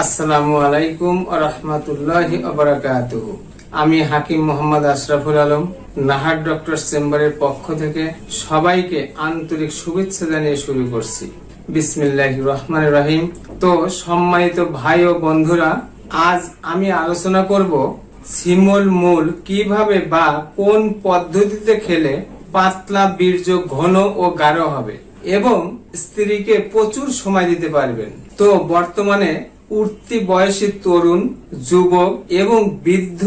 আসসালামু আলাইকুম রহমতুল্লাহি আমি হাকিম মোহাম্মদ আশরাফুল আলম, নাহার ডক্টর চেম্বারের পক্ষ থেকে সবাইকে আন্তরিক শুভেচ্ছা জানিয়ে শুরু করছি। বিসমিল্লাহ রহমান রহিম। তো, সম্মানিত ভাই ও বন্ধুরা, আজ আমি আলোচনা করব শিমল মূল কীভাবে বা কোন পদ্ধতিতে খেলে পাতলা বীর্য ঘন ও গাঢ় হবে এবং স্ত্রীকে প্রচুর সময় দিতে পারবেন। তো, বর্তমানে উঠতি বয়সী তরুণ, যুবক এবং বৃদ্ধ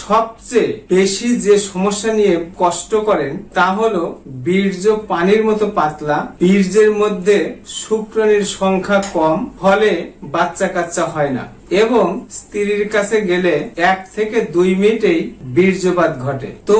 সবচেয়ে বেশি যে সমস্যা নিয়ে কষ্ট করেন তা হলো বীর্য পানির মতো পাতলা। বীর্যের মধ্যে শুক্রাণীর সংখ্যা কম, ফলে বাচ্চা কাচ্চা হয় না। এবং স্ত্রীর কাছে গেলে এক থেকে দুই মিনিটেই বীর্যপাত ঘটে। তো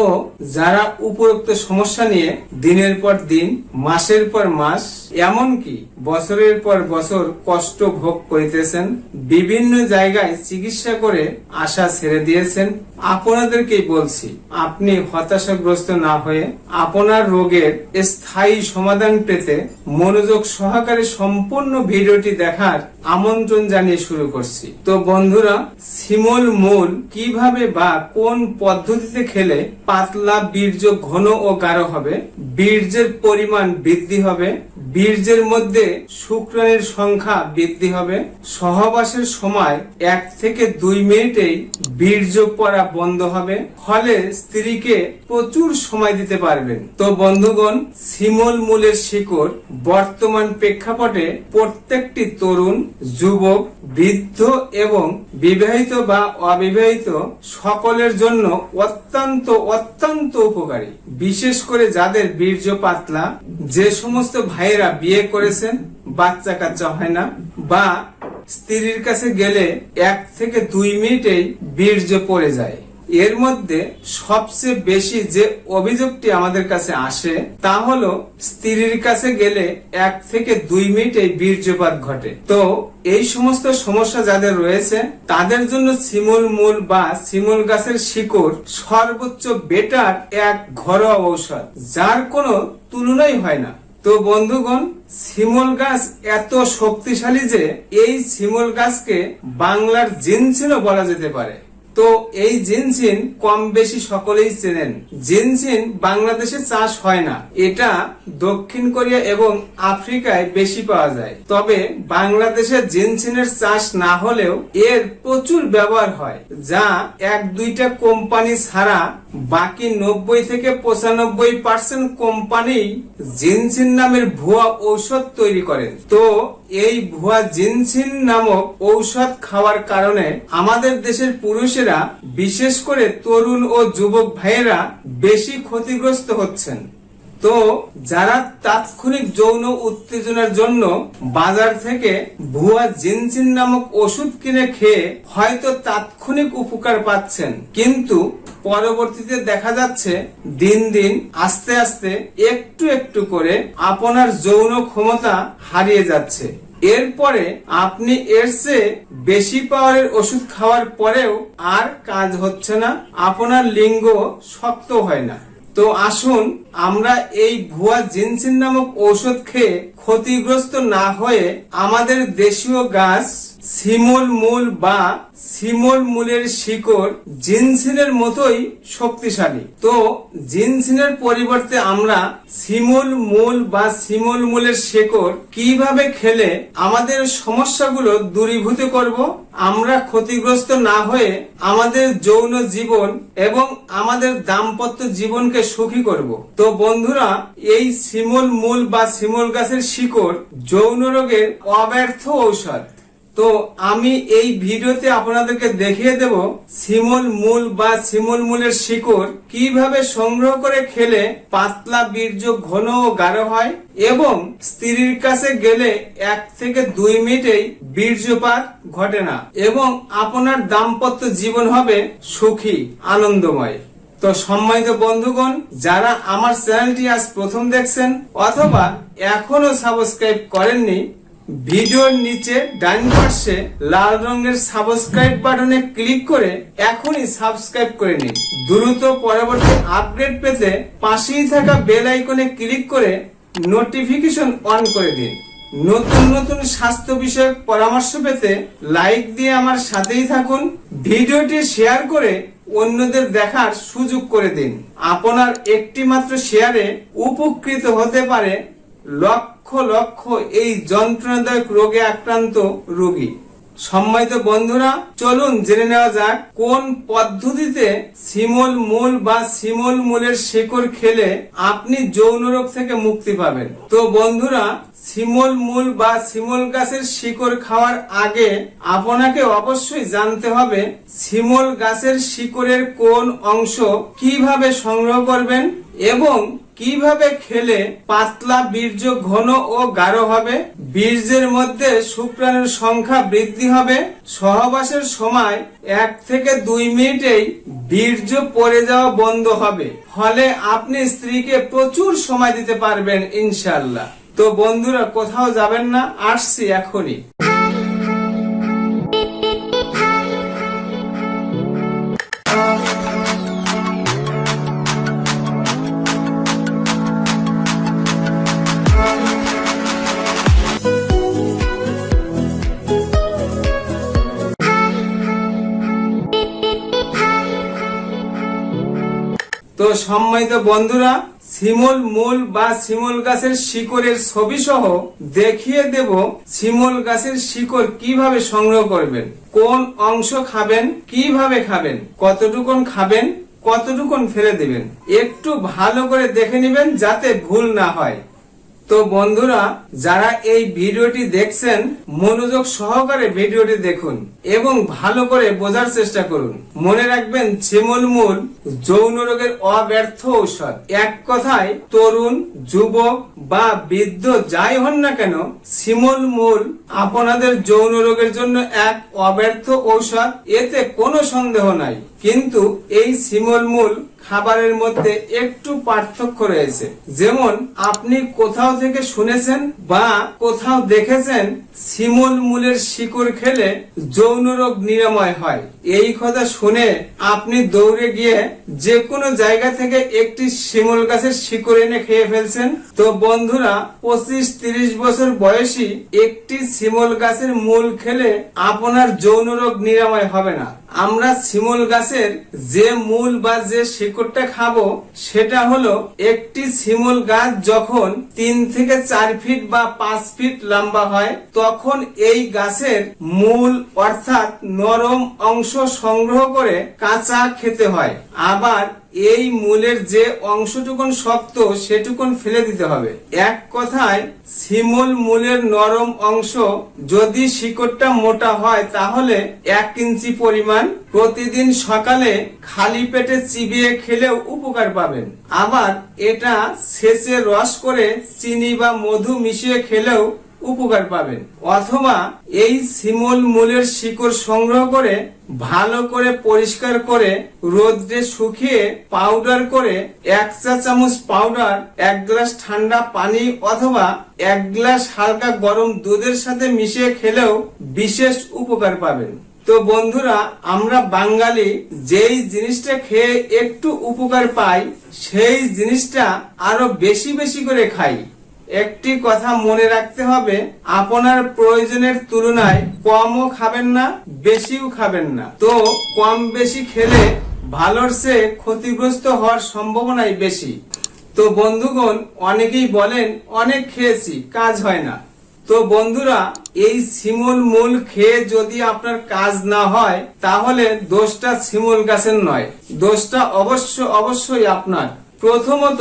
যারা উপরোক্ত সমস্যা নিয়ে দিনের পর দিন, মাসের পর মাস, এমনকি বছরের পর বছর কষ্ট ভোগ করিতেছেন, বিভিন্ন জায়গায় চিকিৎসা করে আশা ছেড়ে দিয়েছেন, আপনাদেরকেই বলছি, আপনি হতাশাগ্রস্ত না হয়ে আপনার রোগের স্থায়ী সমাধান পেতে মনোযোগ সহকারে সম্পূর্ণ ভিডিওটি দেখার আমন্ত্রণ জানিয়ে শুরু করছি। তো বন্ধুরা, শিমল মূল কীভাবে বা কোন পদ্ধতিতে খেলে পাতলা বীর্য ঘন ও গাঢ় হবে? বীর্যের পরিমাণ বৃদ্ধি হবে। বীর্যের মধ্যে শুক্রাণীর সংখ্যা বৃদ্ধি হবে। সহবাসের সময় এক থেকে দুই মিনিটেই বীর্য পড়া বন্ধ হবে। ফলে স্ত্রীকে প্রচুর সময় দিতে পারবেন। তো বন্ধুগণ, শিমল মূলের শিকড় বর্তমান প্রেক্ষাপটে প্রত্যেকটি তরুণ, যুবক, বৃদ্ধ এবং বিবাহিত বা অবিবাহিত সকলের জন্য অত্যন্ত অত্যন্ত উপকারী। বিশেষ করে যাদের বীর্য পাতলা, যে সমস্ত ভাইয়েরা বিয়ে করেছেন বাচ্চা কাচ্চা হয় না, বা স্ত্রীর কাছে গেলে এক থেকে দুই মিনিটেই বীর্য পড়ে যায়। এর মধ্যে সবচেয়ে বেশি যে অভিযোগটি আমাদের কাছে আসে, তা হলো স্ত্রীর কাছে গেলে এক থেকে দুই মিনিটে বীর্যপাত ঘটে। তো এই সমস্ত সমস্যা যাদের রয়েছে, তাদের জন্য শিমুল মূল বা শিমুল গাছের শিকড় সর্বোচ্চ বেটার এক ঘরোয়া ঔষধ, যার কোনো তুলনাই হয় না। তো বন্ধুগণ শিমল গাছ এত শক্তিশালী যে এই শিমল গাছকে বাংলার জিনসিনও বলা যেতে পারে। তো এই জিনসিন কম বেশি সকলেই চেনেন। জিনসিন বাংলাদেশে চাষ হয় না। এটা দক্ষিণ কোরিয়া এবং আফ্রিকায় বেশি পাওয়া যায়। তবে বাংলাদেশে জিনসিনের চাষ না হলেও এর প্রচুর ব্যবহার হয়, যা এক দুইটা কোম্পানি ছাড়া বাকি নব্বই থেকে পঁচানব্বই পার্সেন্ট কোম্পানি জিনসিন নামের ভুয়া ঔষধ তৈরি করেন। তো এই ভুয়া জিনসিন নামক ঔষধ খাওয়ার কারণে আমাদের দেশের পুরুষেরা, বিশেষ করে তরুণ ও যুবক ভাইয়েরা, বেশি ক্ষতিগ্রস্ত হচ্ছেন। তো যারা তাৎক্ষণিক যৌন উত্তেজনার জন্য বাজার থেকে ভুয়া জিনসিন নামক ওষুধ কিনে খেয়ে হয়তো তাৎক্ষণিক উপকার পাচ্ছেন। কিন্তু পরবর্তীতে দেখা যাচ্ছে দিন দিন আস্তে আস্তে একটু একটু করে আপনার যৌন ক্ষমতা হারিয়ে যাচ্ছে। এরপরে আপনি এর চেয়ে বেশি পাওয়ারের ওষুধ খাওয়ার পরেও আর কাজ হচ্ছে না, আপনার লিঙ্গ শক্ত হয় না। তো আসুন, আমরা এই ভুয়া জিনসিন নামক ঔষধ খেয়ে ক্ষতিগ্রস্ত না হয়ে আমাদের দেশীয় গাছ শিমুল মূল বা শিমুল মূলের শিকড় জিনসিনের মতোই শক্তিশালী। তো জিনসিনের পরিবর্তে আমরা শিমুল মূল বা শিমুল মূলের শিকড় কীভাবে খেলে আমাদের সমস্যাগুলো দূরীভূত করব, আমরা ক্ষতিগ্রস্ত না হয়ে আমাদের যৌন জীবন এবং আমাদের দাম্পত্য জীবনকে সুখী করব। তো বন্ধুরা, এই শিমুল মূল বা শিমুল গাছের শিকড় যৌন রোগের অব্যর্থ ঔষধ। তো আমি এই ভিডিওতে আপনাদেরকে দেখিয়ে দেব শিমুল মূল বা শিমুল মূলের শিকড় কীভাবে সংগ্রহ করে খেলে পাতলা বীর্য ঘন ও গাঢ় হয় এবং স্ত্রীর কাছে গেলে এক থেকে দুই মিনিটেই বীর্যপাত ঘটে না এবং আপনার দাম্পত্য জীবন হবে সুখী, আনন্দময়। তো সম্মানিত বন্ধুগণ, যারা আমার চ্যানেলটি আজ প্রথম দেখছেন অথবা এখনও সাবস্ক্রাইব করেননি ভিডিওর নিচে ডান পাশে লাল রঙের সাবস্ক্রাইব বাটনে ক্লিক করে এখনই সাবস্ক্রাইব করে নিন। দ্রুত পরবর্তী আপডেট পেতে পাশেই থাকা বেল আইকনে ক্লিক করে নোটিফিকেশন অন করে দিন। নতুন নতুন স্বাস্থ্য বিষয়ক পরামর্শ পেতে লাইক দিয়ে আমার সাথেই থাকুন। ভিডিওটি শেয়ার করে অন্যদের দেখার সুযোগ করে দিন। আপনার একটি মাত্র শেয়ারে উপকৃত হতে পারে লক্ষ লক্ষ এই যন্ত্রণাদায়ক রোগে আক্রান্ত রোগী। সম্মানিত বন্ধুরা, চলুন জেনে নেওয়া যাক কোন পদ্ধতিতে শিমল মূল বা শিমল মূলের শেকড় খেলে আপনি যৌন রোগ থেকে মুক্তি পাবেন। তো বন্ধুরা, শিমল মূল বা শিমল গাছের শিকড় খাওয়ার আগে আপনাকে অবশ্যই জানতে হবে শিমল গাছের শিকড়ের কোন অংশ কীভাবে সংগ্রহ করবেন এবং কীভাবে খেলে পাতলা বীর্য ঘন ও গাঢ় হবে? বীর্যের মধ্যে শুক্রাণুর সংখ্যা বৃদ্ধি হবে। সহবাসের সময় এক থেকে দুই মিনিটেই বীর্য পড়ে যাওয়া বন্ধ হবে। ফলে আপনি স্ত্রীকে প্রচুর সময় দিতে পারবেন ইনশাল্লাহ তো বন্ধুরা, কোথাও যাবেন না, আসছি এখনই। তো সম্মানিত বন্ধুরা, শিমুল মূল বা শিমুল গাছের শিকড়ের ছবি সহ দেখিয়ে দেব শিমুল গাছের শিকড় কীভাবে সংগ্রহ করবেন, কোন অংশ খাবেন, কীভাবে খাবেন, কতটুকুন খাবেন, কতটুকুন ফেলে দিবেন। একটু ভালো করে দেখে নেবেন যাতে ভুল না হয়। তো বন্ধুরা, যারা এই ভিডিওটি দেখছেন, মনোযোগ সহকারে ভিডিওটি দেখুন এবং ভালো করে বোঝার চেষ্টা করুন। মনে রাখবেন ছিমল মূল, যৌন রোগের অব্যর্থ ঔষধ। এক কথায়, তরুণ, যুবক বা বৃদ্ধ যাই হন না কেন শিমল মূল আপনাদের যৌন রোগের জন্য এক অব্যর্থ ঔষধ, এতে কোনো সন্দেহ নাই। কিন্তু এই শিমল মূল খাবারের মধ্যে একটু পার্থক্য রয়েছে। যেমন, আপনি কোথাও থেকে শুনেছেন বা কোথাও দেখেছেন শিমল মূলের শিকড় খেলে যৌন রোগ নিরাময় হয়। এই কথা শুনে আপনি দৌড়ে গিয়ে যে কোনো জায়গা থেকে একটি শিমল গাছের শিকড় এনে খেয়ে ফেলছেন। তো বন্ধুরা পঁচিশ তিরিশ বছর বয়সী একটি শিমল গাছের মূল খেলে আপনার যৌন রোগ নিরাময় হবে না। আমরা শিমল গাছের যে মূল বা যে শিকড়টা খাব, সেটা হলো একটি শিমল গাছ যখন তিন থেকে চার ফিট বা পাঁচ ফিট লম্বা হয়, তখন এই গাছের মূল অর্থাৎ নরম অংশ সংগ্রহ করে কাঁচা খেতে হয়। আবার এই মূলের যে অংশটুকুন শক্ত, সেটুকুন ফেলে দিতে হবে। এক কথায় শিমুল মূলের নরম অংশ যদি শিকড়টা মোটা হয়, তাহলে এক ইঞ্চি পরিমাণ প্রতিদিন সকালে খালি পেটে চিবিয়ে খেলেও উপকার পাবেন। আবার এটা সেচে রস করে চিনি বা মধু মিশিয়ে খেলেও উপকার পাবেন। অথবা এই শিমল মূলের শিকড় সংগ্রহ করে, ভালো করে পরিষ্কার করে, রোদ্রে শুকিয়ে পাউডার করে এক চা চামচ পাউডার এক গ্লাস ঠান্ডা পানি অথবা এক গ্লাস হালকা গরম দুধের সাথে মিশিয়ে খেলেও বিশেষ উপকার পাবেন। তো বন্ধুরা, আমরা বাঙালি যেই জিনিসটা খেয়ে একটু উপকার পাই, সেই জিনিসটা আরও বেশি বেশি করে খাই। একটি কথা মনে রাখতে হবে, আপনার প্রয়োজনের তুলনায় কমও খাবেন না, বেশিও খাবেন না। তো কম বেশি খেলে ভালোর চেয়ে ক্ষতিগ্রস্ত হওয়ার সম্ভাবনাই বেশি। তো বন্ধুগণ, অনেকেই বলেন, অনেক খেয়েছি, কাজ হয় না। তো বন্ধুরা, এই শিমুল মূল খেয়ে যদি আপনার কাজ না হয়, তাহলে দোষটা শিমুল গাছের নয়। দোষটা অবশ্য, অবশ্যই আপনার। প্রথমত,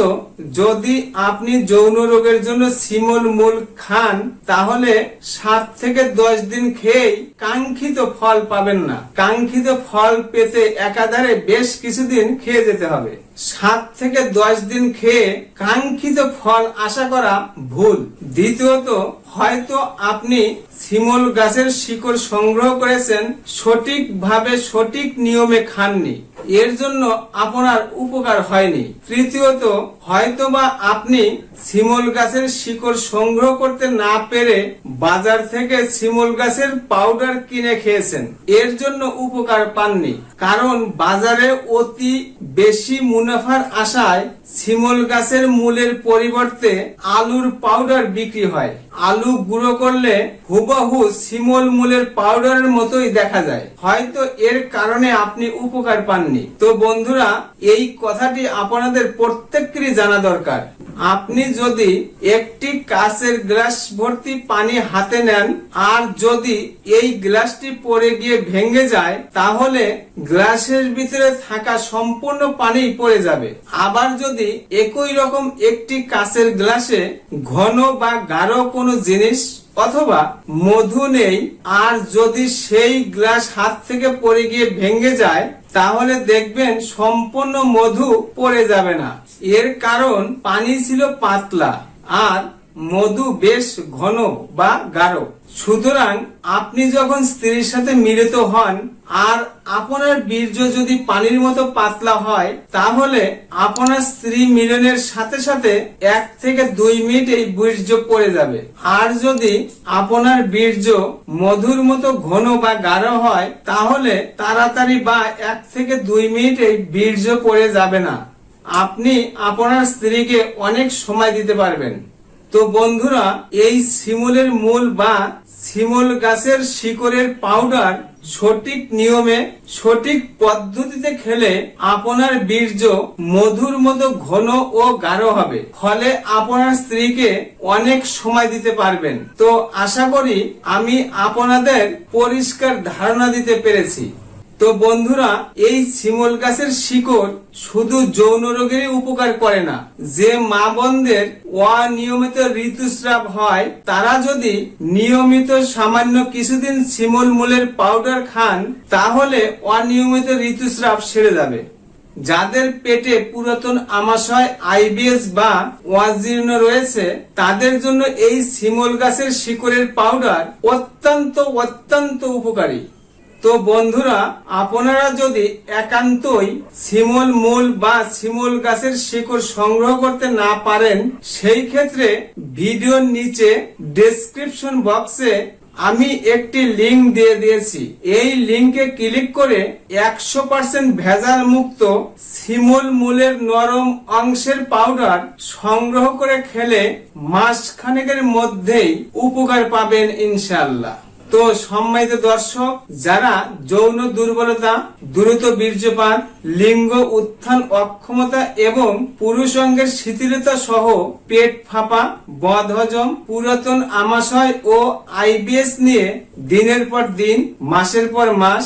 যদি আপনি যৌন রোগের জন্য শিমল মূল খান, তাহলে সাত থেকে দশ দিন খেয়েই কাঙ্ক্ষিত ফল পাবেন না। কাঙ্ক্ষিত ফল পেতে একাধারে বেশ কিছুদিন খেয়ে যেতে হবে। সাত থেকে দশ দিন খেয়ে কাঙ্ক্ষিত ফল আশা করা ভুল। দ্বিতীয়ত, হয়তো আপনি শিমল গাছের শিকড় সংগ্রহ করেছেন, সঠিকভাবে সঠিক নিয়মে খাননি। এর জন্য আপনার উপকার হয়নি। তৃতীয়ত, হয়তোবা আপনি শিমল গাছের শিকড় সংগ্রহ করতে না পেরে বাজার থেকে শিমল গাছের পাউডার কিনে খেয়েছেন। এর জন্য উপকার পাননি। কারণ বাজারে অতি বেশি মুনাফার আশায় শিমল গাছের মূলের পরিবর্তে আলুর পাউডার বিক্রি হয়। আলু গুঁড়ো করলে হুবহু শিমল মূলের পাউডারের মতোই দেখা যায়। হয়তো এর কারণে আপনি উপকার পাননি। তো বন্ধুরা, এই কথাটি আপনাদের প্রত্যেকেরই জানা দরকার। আপনি যদি একটি কাঁচের গ্লাস ভর্তি পানি হাতে নেন, আর যদি এই গ্লাসটি পড়ে গিয়ে ভেঙে যায়, তাহলে গ্লাসের ভিতরে থাকা সম্পূর্ণ পানি পড়ে যাবে। আবার যদি একই রকম একটি কাঁচের গ্লাসে ঘন বা গাঢ় কোনো জিনিস অথবা মধু নেই, আর যদি সেই গ্লাস হাত থেকে পড়ে গিয়ে ভেঙে যায়, তাহলে দেখবেন সম্পূর্ণ মধু পড়ে যাবে না। এর কারণ পানি ছিল পাতলা, আর মধু বেশ ঘন বা গাঢ়। সুতরাং আপনি যখন স্ত্রীর সাথে মিলিত হন, আর আপনার বীর্য যদি পানির মতো পাতলা হয়, তাহলে আপনার স্ত্রী মিলনের সাথে সাথে এক থেকে দুই মিনিট এই বীর্য পড়ে যাবে। আর যদি আপনার বীর্য মধুর মতো ঘন বা গাঢ় হয়, তাহলে তাড়াতাড়ি বা এক থেকে দুই মিনিট এই বীর্য পড়ে যাবে না। আপনি আপনার স্ত্রীকে অনেক সময় দিতে পারবেন। তো বন্ধুরা, এই শিমুলের মূল বা শিমুল গাছের শিকড়ের পাউডার সঠিক নিয়মে, সঠিক পদ্ধতিতে খেলে আপনার বীর্য মধুর মতো ঘন ও গাঢ় হবে। ফলে আপনার স্ত্রীকে অনেক সময় দিতে পারবেন। তো আশা করি আমি আপনাদের পরিষ্কার ধারণা দিতে পেরেছি। তো বন্ধুরা, এই শিমল গাছের শিকড় শুধু যৌন রোগেরই উপকার করে না। যে মা বোনদের অনিয়মিত ঋতুস্রাব হয়, তারা যদি নিয়মিত সামান্য কিছুদিন শিমল মূলের পাউডার খান, তাহলে অনিয়মিত ঋতুস্রাব সেরে যাবে। যাদের পেটে পুরাতন আমাশয়, আইবিএস বা ওয়াজীর্ণ রয়েছে, তাদের জন্য এই শিমল গাছের শিকড়ের পাউডার অত্যন্ত অত্যন্ত উপকারী। তো বন্ধুরা, আপনারা যদি একান্তই শিমল মূল বা শিমল গাছের শিকড় সংগ্রহ করতে না পারেন, সেই ক্ষেত্রে ভিডিওর নিচে ডেসক্রিপশন বক্সে আমি একটি লিংক দিয়ে দিয়েছি। এই লিংকে ক্লিক করে একশো পার্সেন্ট ভেজাল মুক্ত শিমুল মূলের নরম অংশের পাউডার সংগ্রহ করে খেলে মাস খানেকের মধ্যেই উপকার পাবেন ইনশাল্লাহ তো সম্মানিত দর্শক, যারা যৌন দুর্বলতা, দ্রুত বীর্যপাত লিঙ্গ উত্থান অক্ষমতা এবং পুরুষ অঙ্গের শিথিলতা সহ পেট ফাঁপা বদহজম পুরাতন আমাশয় ও আইবিএস নিয়ে দিনের পর দিন, মাসের পর মাস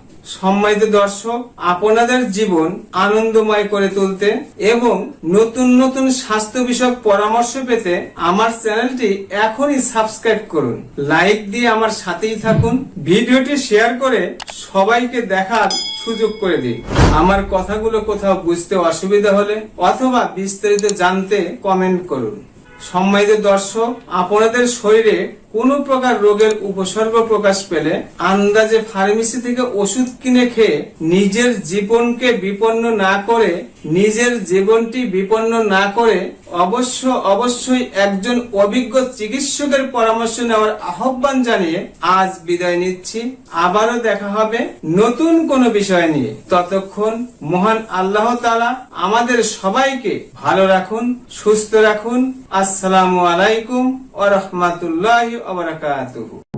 সম্মানিত দর্শক, আপনাদের জীবন আনন্দময় করে তুলতে এবং নতুন নতুন স্বাস্থ্য বিষয়ক পরামর্শ পেতে আমার চ্যানেলটি এখনই সাবস্ক্রাইব করুন। লাইক দিয়ে আমার সাথেই থাকুন। ভিডিওটি শেয়ার করে সবাইকে দেখার সুযোগ করে দিন। আমার কথাগুলো কোথাও বুঝতে অসুবিধা হলে অথবা বিস্তারিত জানতে কমেন্ট করুন। সম্মানিত দর্শক, আপনাদের শরীরে কোনো প্রকার রোগের উপসর্গ প্রকাশ পেলে আন্দাজে ফার্মেসি থেকে ওষুধ কিনে খেয়ে নিজের জীবনকে বিপন্ন না করে, নিজের জীবনটি বিপন্ন না করে অবশ্য, অবশ্যই একজন অভিজ্ঞ চিকিৎসকের পরামর্শ নেওয়ার আহ্বান জানিয়ে আজ বিদায় নিচ্ছি। আবারও দেখা হবে নতুন কোনো বিষয় নিয়ে। ততক্ষণ মহান আল্লাহ তালা আমাদের সবাইকে ভালো রাখুন, সুস্থ রাখুন। আসসালামু আলাইকুম। ও রহমতুল্লাহ